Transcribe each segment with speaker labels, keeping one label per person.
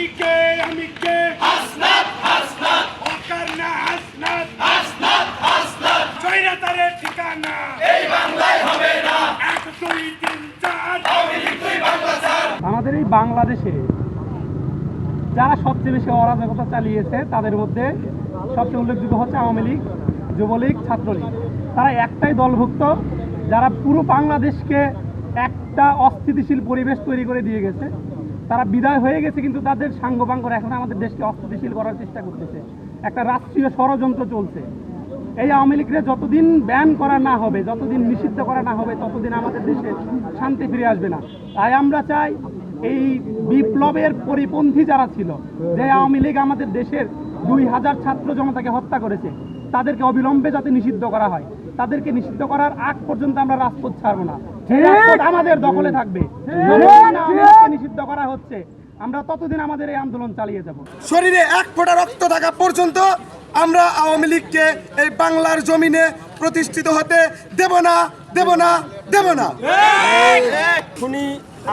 Speaker 1: আমি কে আমি কে হাসনাত হাসনাত। ওকার না হাসনাত। হাসনাত হাসনাত স্বৈরাচারের ঠিকানা। এই বাংলায় হবে না। এক দুই তিন চার।
Speaker 2: আমাদের এই বাংলাদেশে যারা সবচেয়ে বেশি অরাজকতা চালিয়েছে তাদের মধ্যে সবচেয়ে উল্লেখযোগ্য হচ্ছে আওয়ামী লীগ যুবলীগ ছাত্রলীগ। তারা একটাই দলভুক্ত যারা পুরো বাংলাদেশকে একটা অস্থিতিশীল পরিবেশ তৈরি করে দিয়ে গেছে। তারা বিদায় হয়ে গেছে, কিন্তু তাদের সাঙ্গপাঙ্গরা এখন আমাদের দেশকে অস্থিতিশীল করার চেষ্টা করতেছে। একটা রাষ্ট্রীয় ষড়যন্ত্র চলছে। এই আওয়ামী লীগরে যতদিন ব্যান করা না হবে, যতদিন নিষিদ্ধ করা না হবে, ততদিন আমাদের দেশে শান্তি ফিরে আসবে না। তাই আমরা চাই এই বিপ্লবের পরিপন্থী যারা ছিল, যে আওয়ামী লীগ আমাদের দেশের দুই হাজার ছাত্র জনতাকে হত্যা করেছে, তাদেরকে অবিলম্বে যাতে নিষিদ্ধ করা হয়। তাদেরকে নিষিদ্ধ করার আগ পর্যন্ত আমরা রাজপথ ছাড়বো না। আমাদের দখলে থাকবে। না নিষিদ্ধ করা হচ্ছে আমরা ততদিন আমাদের এই আন্দোলন চালিয়ে যাব।
Speaker 3: শরীরে এক ফোঁটা রক্ত থাকা পর্যন্ত আমরা আওয়ামী লীগকে এই বাংলার জমিনে প্রতিষ্ঠিত হতে দেব না দেব না দেব না।
Speaker 4: খুনি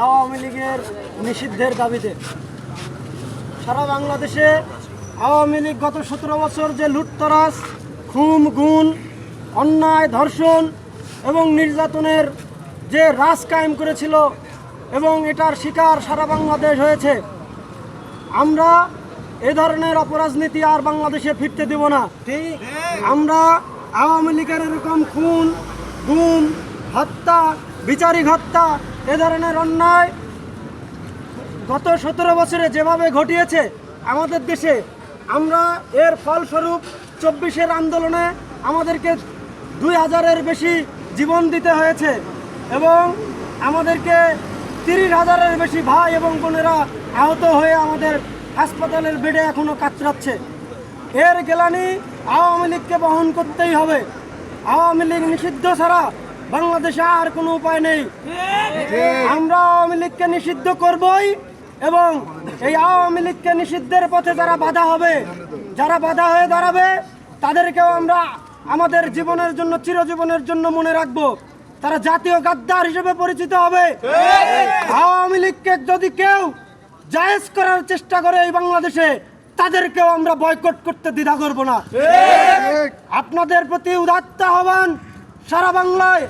Speaker 4: আওয়ামী লীগের নিষিদ্ধের দাবিতে সারা বাংলাদেশে আওয়ামী লীগ গত সতেরো বছর যে লুটতরাজ খুন গুণ অন্যায়, ধর্ষণ এবং নির্যাতনের যে রাজ কায়েম করেছিল এবং এটার শিকার সারা বাংলাদেশ হয়েছে, আমরা এ ধরনের অপরাজনীতি আর বাংলাদেশে ফিরতে দেব না। আমরা আওয়ামী লীগের এরকম খুন, গুম, হত্যা, বিচারিক হত্যা, এ ধরনের অন্যায় গত সতেরো বছরে যেভাবে ঘটিয়েছে আমাদের দেশে, আমরা এর ফলস্বরূপ চব্বিশের আন্দোলনে আমাদেরকে দুই হাজারের বেশি জীবন দিতে হয়েছে এবং আমাদেরকে তিরিশ হাজারের বেশি ভাই এবং বোনেরা আহত হয়ে আমাদের হাসপাতালের বেডে এখনও কাতরাচ্ছে। এর গেলানি আওয়ামী লীগকে বহন করতেই হবে। আওয়ামী লীগ নিষিদ্ধ ছাড়া বাংলাদেশে আর কোনো উপায় নেই। আমরা আওয়ামী লীগকে নিষিদ্ধ করবই এবং এই আওয়ামী লীগকে নিষিদ্ধের পথে যারা বাধা হবে, যারা বাধা হয়ে দাঁড়াবে, তাদেরকেও আমরা আমাদের জীবনের জন্য, চিরজীবনের জন্য মনে রাখব, তারা জাতীয় গাদ্দার হিসেবে পরিচিত হবে। আওয়ামী লীগকে যদি কেউ জায়েজ করার চেষ্টা করে এই বাংলাদেশে, তাদেরকেও আমরা বয়কট করতে দ্বিধা করব না। আপনাদের প্রতি উদাত্ত আহ্বান, সারা বাংলায়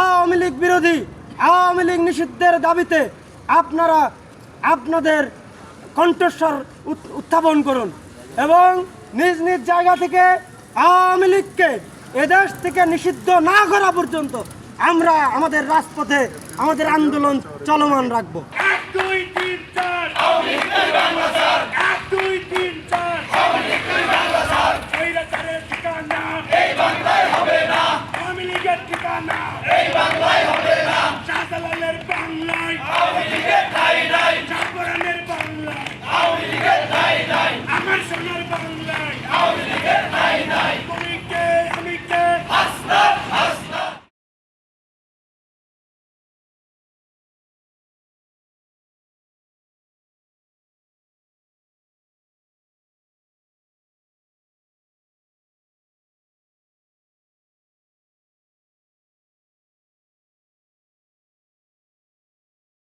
Speaker 4: আওয়ামী লীগ বিরোধী, আওয়ামী লীগ নিষিদ্ধের দাবিতে আপনারা আপনাদের কণ্ঠস্বর উত্থাপন করুন এবং নিজ নিজ জায়গা থেকে আওয়ামী লীগকে এদেশ থেকে নিষিদ্ধ না করা পর্যন্ত আমরা আমাদের রাজপথে আমাদের আন্দোলন চলমান রাখব।
Speaker 1: এক, দুই, তিন চার।